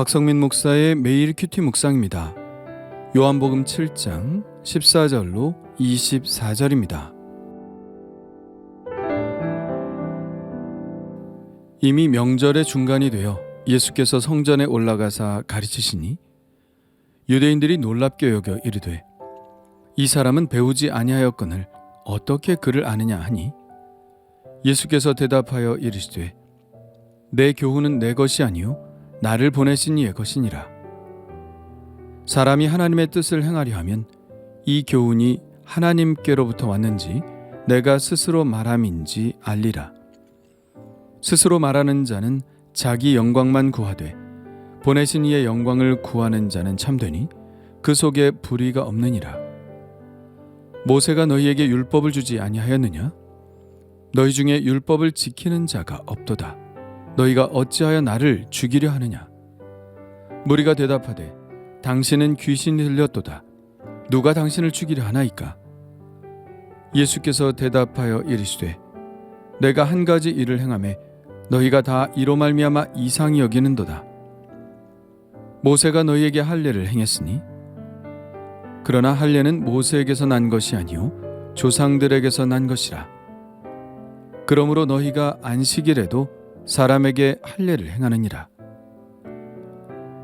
박성민 목사의 매일 큐티 묵상입니다. 요한복음 7장 14절로 24절입니다. 이미 명절의 중간이 되어 예수께서 성전에 올라가사 가르치시니 유대인들이 놀랍게 여겨 이르되 이 사람은 배우지 아니하였거늘 어떻게 그를 아느냐 하니 예수께서 대답하여 이르시되 내 교훈은 내 것이 아니요 나를 보내신 이의 것이니라. 사람이 하나님의 뜻을 행하려 하면 이 교훈이 하나님께로부터 왔는지 내가 스스로 말함인지 알리라. 스스로 말하는 자는 자기 영광만 구하되 보내신 이의 영광을 구하는 자는 참되니 그 속에 불의가 없느니라. 모세가 너희에게 율법을 주지 아니하였느냐? 너희 중에 율법을 지키는 자가 없도다 너희가 어찌하여 나를 죽이려 하느냐? 무리가 대답하되 당신은 귀신이 들렸도다. 누가 당신을 죽이려 하나이까? 예수께서 대답하여 이르시되 내가 한 가지 일을 행함에 너희가 다 이로 말미암아 이상히 여기는도다. 모세가 너희에게 할례를 행했으니? 그러나 할례는 모세에게서 난 것이 아니요 조상들에게서 난 것이라. 그러므로 너희가 안식일에도 사람에게 할례를 행하느니라.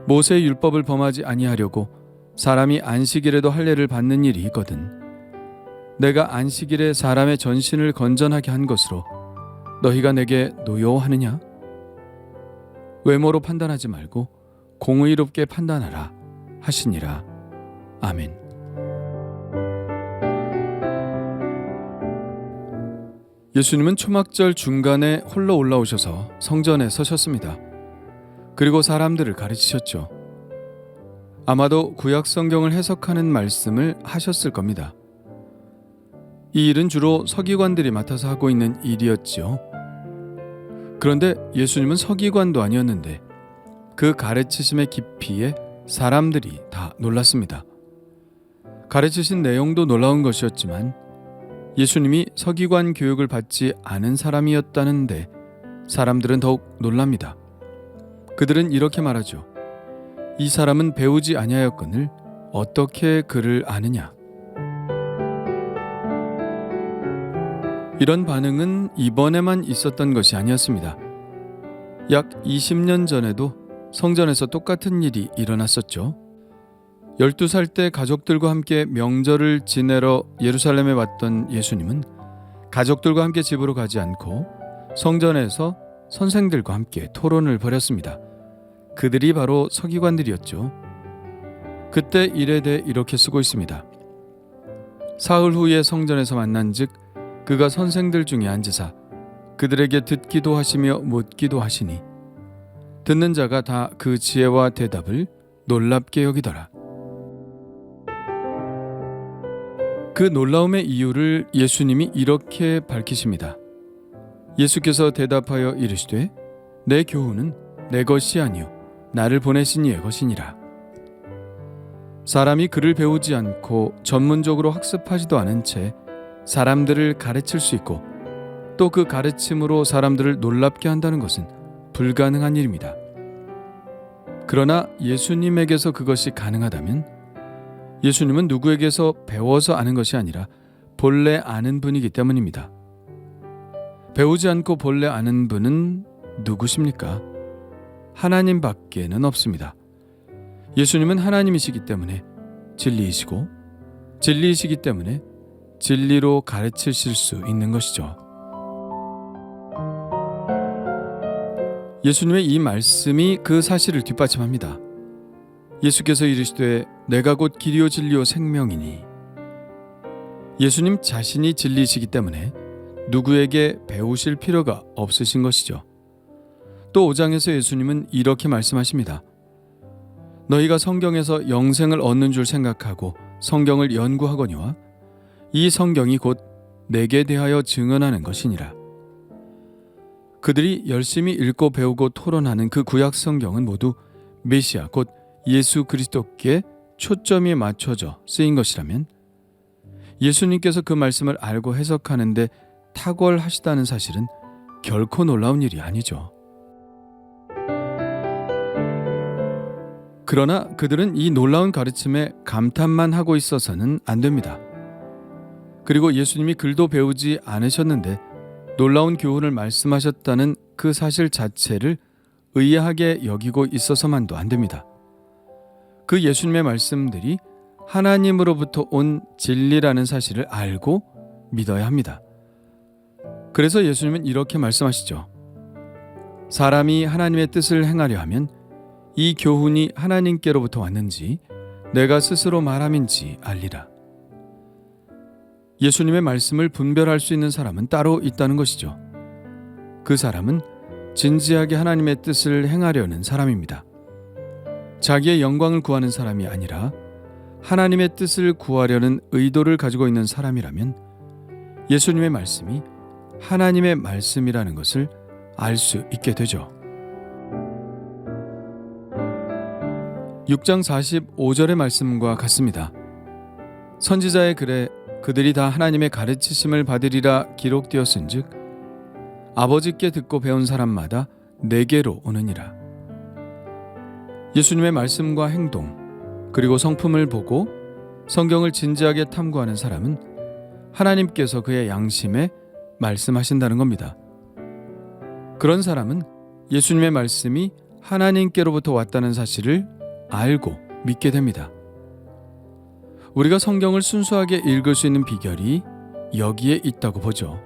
모세의 율법을 범하지 아니하려고 사람이 안식일에도 할례를 받는 일이 있거든. 내가 안식일에 사람의 전신을 건전하게 한 것으로 너희가 내게 노여워하느냐? 외모로 판단하지 말고 공의롭게 판단하라 하시니라. 아멘 예수님은 초막절 중간에 홀로 올라오셔서 성전에 서셨습니다. 그리고 사람들을 가르치셨죠. 아마도 구약 성경을 해석하는 말씀을 하셨을 겁니다. 이 일은 주로 서기관들이 맡아서 하고 있는 일이었지요. 그런데 예수님은 서기관도 아니었는데 그 가르치심의 깊이에 사람들이 다 놀랐습니다. 가르치신 내용도 놀라운 것이었지만 예수님이 서기관 교육을 받지 않은 사람이었다는데 사람들은 더욱 놀랍니다. 그들은 이렇게 말하죠. 이 사람은 배우지 아니하였거늘 어떻게 그를 아느냐? 이런 반응은 이번에만 있었던 것이 아니었습니다. 약 20년 전에도 성전에서 똑같은 일이 일어났었죠. 12살 때 가족들과 함께 명절을 지내러 예루살렘에 왔던 예수님은 가족들과 함께 집으로 가지 않고 성전에서 선생들과 함께 토론을 벌였습니다. 그들이 바로 서기관들이었죠. 그때 일에 대해 이렇게 쓰고 있습니다. 사흘 후에 성전에서 만난 즉 그가 선생들 중에 앉으사 그들에게 듣기도 하시며 묻기도 하시니 듣는 자가 다 그 지혜와 대답을 놀랍게 여기더라. 그 놀라움의 이유를 예수님이 이렇게 밝히십니다. 예수께서 대답하여 이르시되 내 교훈은 내 것이 아니요 나를 보내신 이의 것이니라. 사람이 글을 배우지 않고 전문적으로 학습하지도 않은 채 사람들을 가르칠 수 있고 또 그 가르침으로 사람들을 놀랍게 한다는 것은 불가능한 일입니다. 그러나 예수님에게서 그것이 가능하다면 예수님은 누구에게서 배워서 아는 것이 아니라 본래 아는 분이기 때문입니다. 배우지 않고 본래 아는 분은 누구십니까? 하나님 밖에는 없습니다. 예수님은 하나님이시기 때문에 진리이시고 진리이시기 때문에 진리로 가르치실 수 있는 것이죠. 예수님의 이 말씀이 그 사실을 뒷받침합니다. 예수께서 이르시되 내가 곧 길이요 진리요 생명이니 예수님 자신이 진리이시기 때문에 누구에게 배우실 필요가 없으신 것이죠. 또 5장에서 예수님은 이렇게 말씀하십니다. 너희가 성경에서 영생을 얻는 줄 생각하고 성경을 연구하거니와 이 성경이 곧 내게 대하여 증언하는 것이니라. 그들이 열심히 읽고 배우고 토론하는 그 구약 성경은 모두 메시아 곧 예수 그리스도께 초점이 맞춰져 쓰인 것이라면 예수님께서 그 말씀을 알고 해석하는데 탁월하시다는 사실은 결코 놀라운 일이 아니죠. 그러나 그들은 이 놀라운 가르침에 감탄만 하고 있어서는 안 됩니다. 그리고 예수님이 글도 배우지 않으셨는데 놀라운 교훈을 말씀하셨다는 그 사실 자체를 의아하게 여기고 있어서만도 안 됩니다. 그 예수님의 말씀들이 하나님으로부터 온 진리라는 사실을 알고 믿어야 합니다. 그래서 예수님은 이렇게 말씀하시죠. 사람이 하나님의 뜻을 행하려 하면 이 교훈이 하나님께로부터 왔는지 내가 스스로 말함인지 알리라. 예수님의 말씀을 분별할 수 있는 사람은 따로 있다는 것이죠. 그 사람은 진지하게 하나님의 뜻을 행하려는 사람입니다. 자기의 영광을 구하는 사람이 아니라 하나님의 뜻을 구하려는 의도를 가지고 있는 사람이라면 예수님의 말씀이 하나님의 말씀이라는 것을 알 수 있게 되죠. 6장 45절의 말씀과 같습니다. 선지자의 글에 그들이 다 하나님의 가르치심을 받으리라 기록되었은즉 아버지께 듣고 배운 사람마다 내게로 오느니라. 예수님의 말씀과 행동 그리고 성품을 보고 성경을 진지하게 탐구하는 사람은 하나님께서 그의 양심에 말씀하신다는 겁니다. 그런 사람은 예수님의 말씀이 하나님께로부터 왔다는 사실을 알고 믿게 됩니다. 우리가 성경을 순수하게 읽을 수 있는 비결이 여기에 있다고 보죠.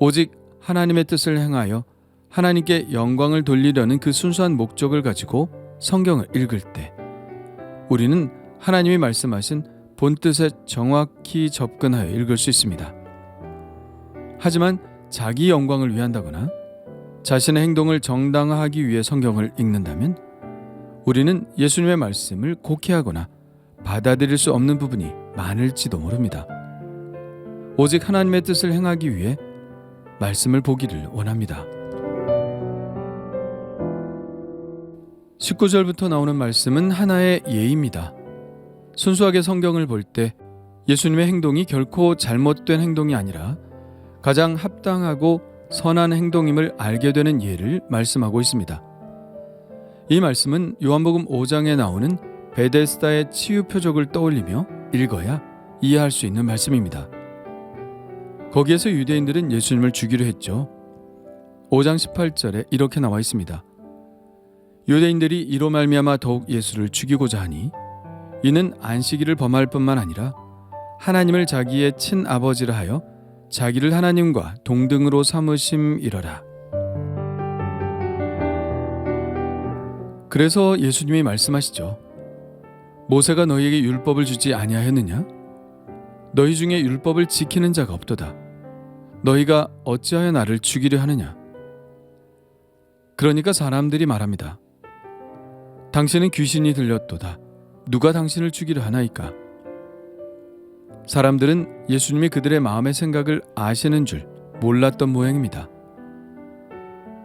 오직 하나님의 뜻을 행하여 하나님께 영광을 돌리려는 그 순수한 목적을 가지고 성경을 읽을 때 우리는 하나님이 말씀하신 본뜻에 정확히 접근하여 읽을 수 있습니다. 하지만 자기 영광을 위한다거나 자신의 행동을 정당화하기 위해 성경을 읽는다면 우리는 예수님의 말씀을 곡해하거나 받아들일 수 없는 부분이 많을지도 모릅니다. 오직 하나님의 뜻을 행하기 위해 말씀을 보기를 원합니다. 19절부터 나오는 말씀은 하나의 예입니다. 순수하게 성경을 볼 때 예수님의 행동이 결코 잘못된 행동이 아니라 가장 합당하고 선한 행동임을 알게 되는 예를 말씀하고 있습니다. 이 말씀은 요한복음 5장에 나오는 베데스다의 치유 표적을 떠올리며 읽어야 이해할 수 있는 말씀입니다. 거기에서 유대인들은 예수님을 죽이려 했죠. 5장 18절에 이렇게 나와 있습니다. 유대인들이 이로 말미암아 더욱 예수를 죽이고자 하니 이는 안식일을 범할 뿐만 아니라 하나님을 자기의 친아버지라 하여 자기를 하나님과 동등으로 삼으심이러라. 그래서 예수님이 말씀하시죠. 모세가 너희에게 율법을 주지 아니하였느냐? 너희 중에 율법을 지키는 자가 없도다. 너희가 어찌하여 나를 죽이려 하느냐? 그러니까 사람들이 말합니다. 당신은 귀신이 들렸도다. 누가 당신을 죽이려 하나이까? 사람들은 예수님이 그들의 마음의 생각을 아시는 줄 몰랐던 모양입니다.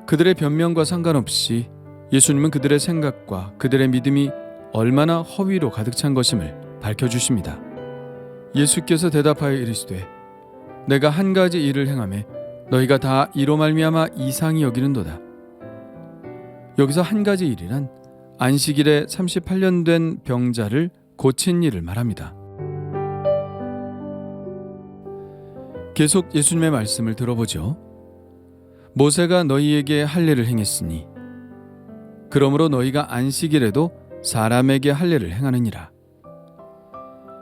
그들의 변명과 상관없이 예수님은 그들의 생각과 그들의 믿음이 얼마나 허위로 가득 찬 것임을 밝혀주십니다. 예수께서 대답하여 이르시되 내가 한 가지 일을 행함에 너희가 다 이로 말미암아 이상히 여기는도다. 여기서 한 가지 일이란 안식일에 38년 된 병자를 고친 일을 말합니다. 계속 예수님의 말씀을 들어보죠. 모세가 너희에게 할례를 행했으니 그러므로 너희가 안식일에도 사람에게 할례를 행하느니라.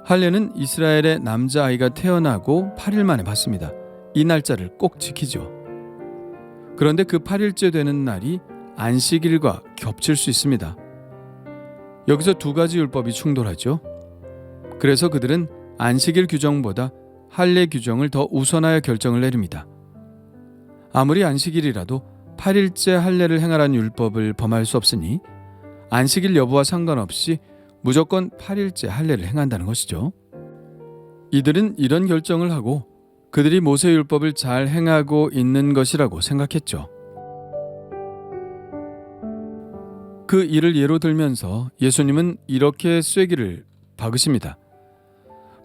할례는 이스라엘의 남자 아이가 태어나고 8일 만에 받습니다. 이 날짜를 꼭 지키죠. 그런데 그 8일째 되는 날이 안식일과 겹칠 수 있습니다. 여기서 두 가지 율법이 충돌하죠. 그래서 그들은 안식일 규정보다 할례 규정을 더 우선하여 결정을 내립니다. 아무리 안식일이라도 8일째 할례를 행하라는 율법을 범할 수 없으니 안식일 여부와 상관없이 무조건 8일째 할례를 행한다는 것이죠. 이들은 이런 결정을 하고 그들이 모세 율법을 잘 행하고 있는 것이라고 생각했죠. 그 일을 예로 들면서 예수님은 이렇게 쐐기를 박으십니다.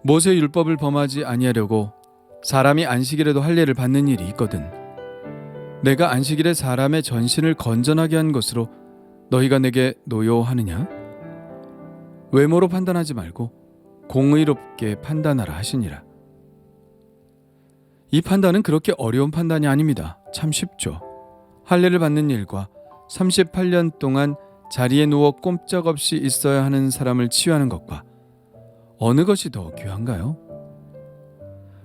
모세 율법을 범하지 아니하려고 사람이 안식일에도 할례를 받는 일이 있거든. 내가 안식일에 사람의 전신을 건전하게 한 것으로 너희가 내게 노여하느냐? 외모로 판단하지 말고 공의롭게 판단하라 하시니라. 이 판단은 그렇게 어려운 판단이 아닙니다. 참 쉽죠. 할례를 받는 일과 38년 동안 자리에 누워 꼼짝없이 있어야 하는 사람을 치유하는 것과 어느 것이 더 귀한가요?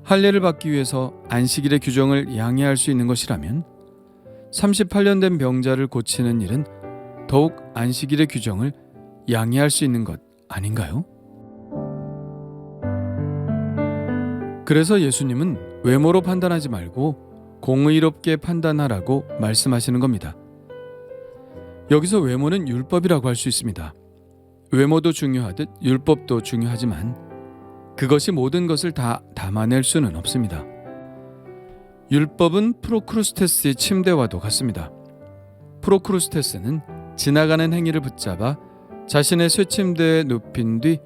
할례를 받기 위해서 안식일의 규정을 양해할 수 있는 것이라면 38년 된 병자를 고치는 일은 더욱 안식일의 규정을 양해할 수 있는 것 아닌가요? 그래서 예수님은 외모로 판단하지 말고 공의롭게 판단하라고 말씀하시는 겁니다. 여기서 외모는 율법이라고 할 수 있습니다. 외모도 중요하듯 율법도 중요하지만 그것이 모든 것을 다 담아낼 수는 없습니다. 율법은 프로크루스테스의 침대와도 같습니다. 프로크루스테스는 지나가는 행위를 붙잡아 자신의 쇠침대에 눕힌 뒤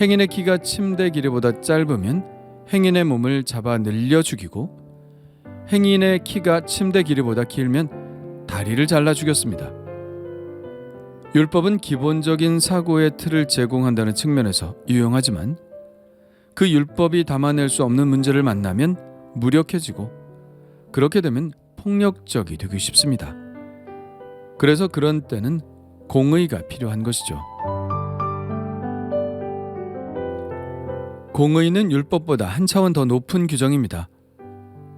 행인의 키가 침대 길이보다 짧으면 행인의 몸을 잡아 늘려 죽이고 행인의 키가 침대 길이보다 길면 다리를 잘라 죽였습니다. 율법은 기본적인 사고의 틀을 제공한다는 측면에서 유용하지만 그 율법이 담아낼 수 없는 문제를 만나면 무력해지고 그렇게 되면 폭력적이 되기 쉽습니다. 그래서 그런 때는 공의가 필요한 것이죠. 공의는 율법보다 한 차원 더 높은 규정입니다.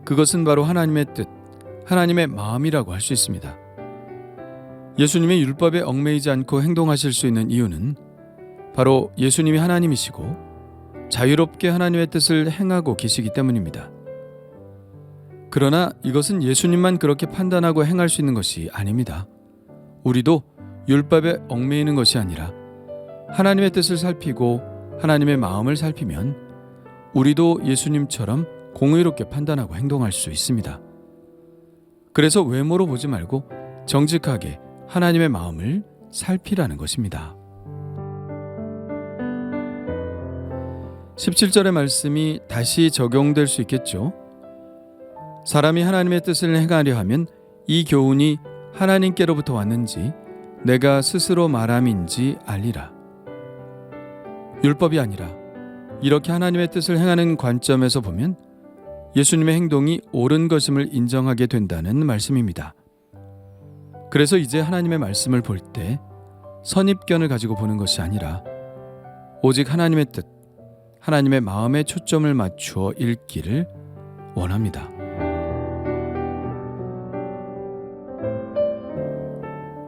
그것은 바로 하나님의 뜻, 하나님의 마음이라고 할 수 있습니다. 예수님의 율법에 얽매이지 않고 행동하실 수 있는 이유는 바로 예수님이 하나님이시고 자유롭게 하나님의 뜻을 행하고 계시기 때문입니다. 그러나 이것은 예수님만 그렇게 판단하고 행할 수 있는 것이 아닙니다. 우리도 율법에 얽매이는 것이 아니라 하나님의 뜻을 살피고 하나님의 마음을 살피면 우리도 예수님처럼 공의롭게 판단하고 행동할 수 있습니다. 그래서 외모로 보지 말고 정직하게 하나님의 마음을 살피라는 것입니다. 17절의 말씀이 다시 적용될 수 있겠죠. 사람이 하나님의 뜻을 행하려 하면 이 교훈이 하나님께로부터 왔는지 내가 스스로 말함인지 알리라. 율법이 아니라 이렇게 하나님의 뜻을 행하는 관점에서 보면 예수님의 행동이 옳은 것임을 인정하게 된다는 말씀입니다. 그래서 이제 하나님의 말씀을 볼 때 선입견을 가지고 보는 것이 아니라 오직 하나님의 뜻, 하나님의 마음에 초점을 맞추어 읽기를 원합니다.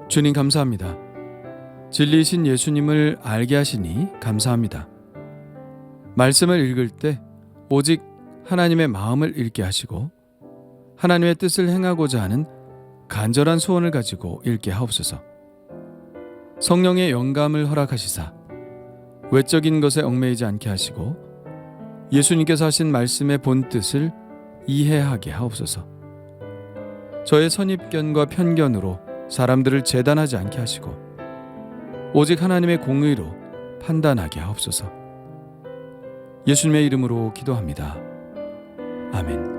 주님 감사합니다. 진리이신 예수님을 알게 하시니 감사합니다. 말씀을 읽을 때 오직 하나님의 마음을 읽게 하시고 하나님의 뜻을 행하고자 하는 간절한 소원을 가지고 읽게 하옵소서. 성령의 영감을 허락하시사 외적인 것에 얽매이지 않게 하시고 예수님께서 하신 말씀의 본 뜻을 이해하게 하옵소서. 저의 선입견과 편견으로 사람들을 재단하지 않게 하시고 오직 하나님의 공의로 판단하게 하옵소서. 예수님의 이름으로 기도합니다. 아멘.